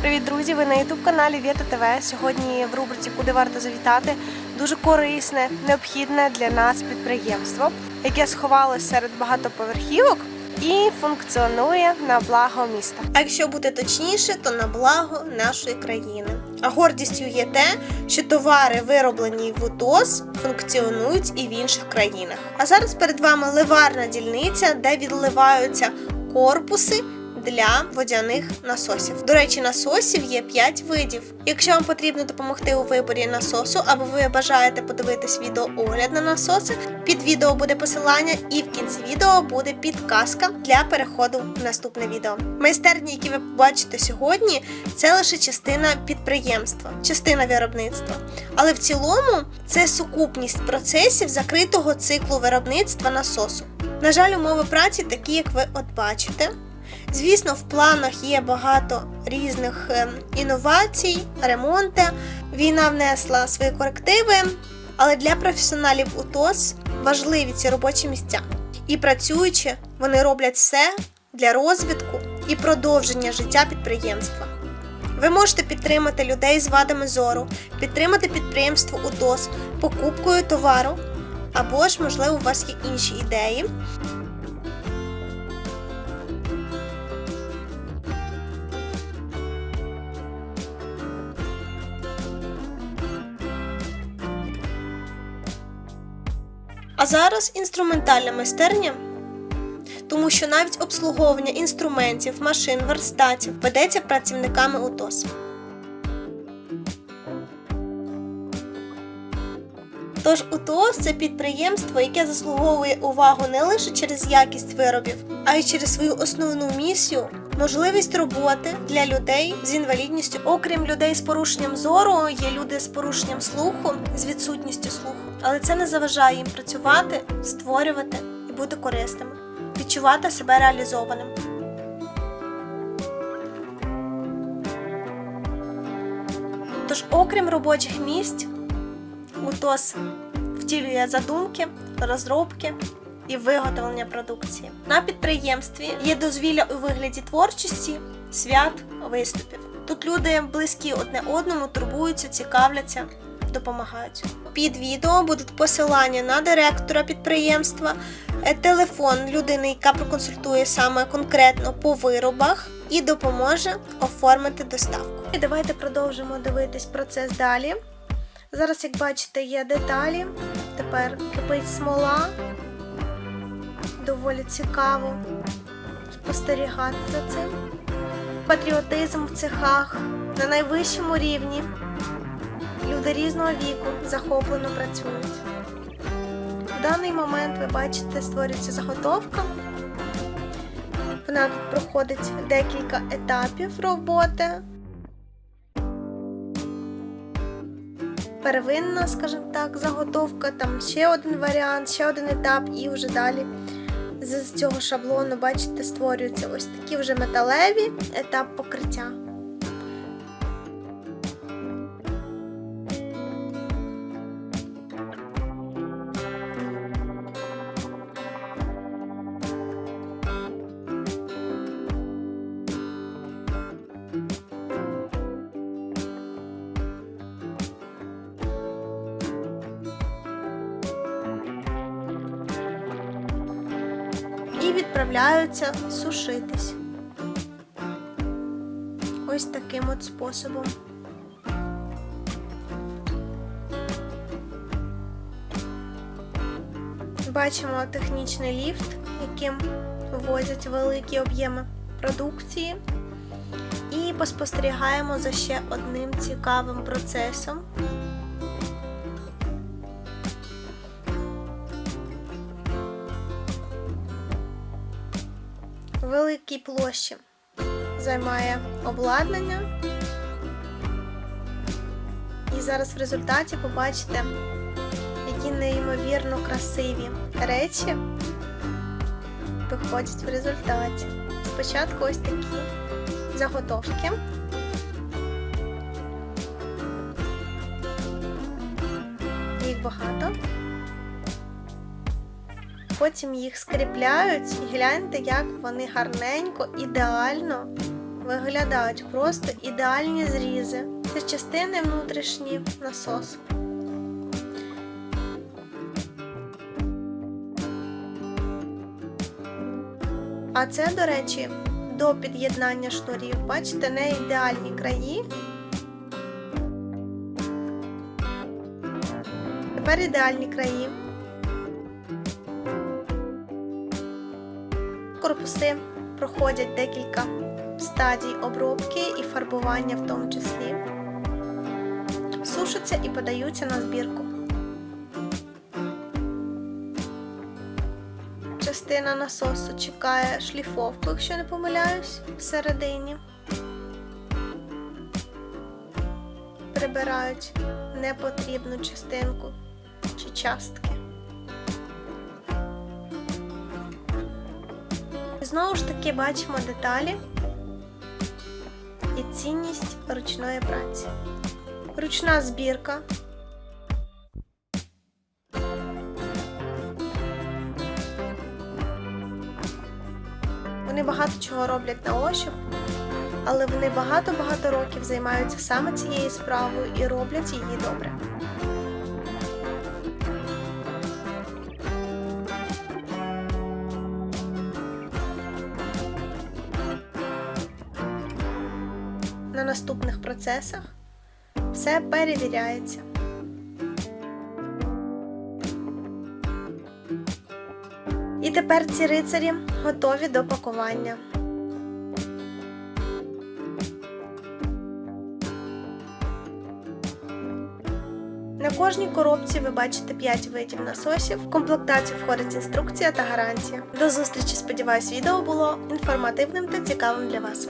Привіт, друзі! Ви на youtube каналі Вєта ТВ. Сьогодні в рубриці Куди варто завітати дуже корисне, необхідне для нас підприємство, яке сховалося серед багатоповерхівок і функціонує на благо міста. А якщо бути точніше, то на благо нашої країни. А гордістю є те, що товари, вироблені в УТОС, функціонують і в інших країнах. А зараз перед вами ливарна дільниця, де відливаються корпуси для водяних насосів. До речі, насосів є 5 видів. Якщо вам потрібно допомогти у виборі насосу, або ви бажаєте подивитись відеоогляд на насоси, під відео буде посилання, і в кінці відео буде підказка для переходу в наступне відео. Майстерні, які ви побачите сьогодні, це лише частина підприємства, частина виробництва. Але в цілому це сукупність процесів закритого циклу виробництва насосу. На жаль, умови праці такі, як ви от бачите. Звісно, в планах є багато різних ем, інновацій, ремонти. Війна внесла свої корективи, але для професіоналів УТОС важливі ці робочі місця. І працюючи, вони роблять все для розвитку і продовження життя підприємства. Ви можете підтримати людей з вадами зору, підтримати підприємство УТОС покупкою товару, або ж, можливо, у вас є інші ідеї. А зараз інструментальна майстерня, тому що навіть обслуговування інструментів, машин, верстатів ведеться працівниками УТОС. Тож УТОС це підприємство, яке заслуговує увагу не лише через якість виробів, а й через свою основну місію можливість роботи для людей з інвалідністю. Окрім людей з порушенням зору, є люди з порушенням слуху, з відсутністю слуху. Але це не заважає їм працювати, створювати і бути корисними, відчувати себе реалізованим. Тож, окрім робочих місць, УТОС втілює задумки, розробки і виготовлення продукції. На підприємстві є дозвілля у вигляді творчості, свят, виступів. Тут люди близькі одне одному, турбуються, цікавляться, допомагають. Під відео будуть посилання на директора підприємства, е, телефон людини, яка проконсультує саме конкретно по виробах і допоможе оформити доставку. І давайте продовжимо дивитись процес далі. Зараз, як бачите, є деталі. Тепер кипить смола. Доволі цікаво спостерігати за цим. Патріотизм в цехах на найвищому рівні. Люди різного віку захоплено працюють. В даний момент ви бачите, створюється заготовка. Вона проходить декілька етапів роботи. первинна, скажімо так, заготовка, там ще один варіант, ще один етап, і вже далі з цього шаблону, бачите, створюються ось такі вже металеві етап покриття. Відправляються сушитись. Ось таким от способом. Бачимо технічний ліфт, яким возять великі об'єми продукції. І поспостерігаємо за ще одним цікавим процесом. Великій площі займає обладнання. І зараз в результаті побачите, які неймовірно красиві речі виходять в результаті. Спочатку ось такі заготовки. Їх багато. Потім їх скріпляють і гляньте, як вони гарненько, ідеально виглядають просто ідеальні зрізи. Це частини внутрішні насосу. А це, до речі, до під'єднання шнурів. Бачите, не ідеальні краї. Тепер ідеальні краї. Корпуси проходять декілька стадій обробки і фарбування в тому числі. Сушаться і подаються на збірку. Частина насосу чекає шліфовку, якщо не помиляюсь, всередині. Прибирають непотрібну частинку чи частки. Знову ж таки бачимо деталі і цінність ручної праці. Ручна збірка. Вони багато чого роблять на ощуп, але вони багато-багато років займаються саме цією справою і роблять її добре. На наступних процесах все перевіряється. І тепер ці рицарі готові до пакування. На кожній коробці ви бачите 5 видів насосів. В комплектацію входить інструкція та гарантія. До зустрічі! Сподіваюсь, відео було інформативним та цікавим для вас.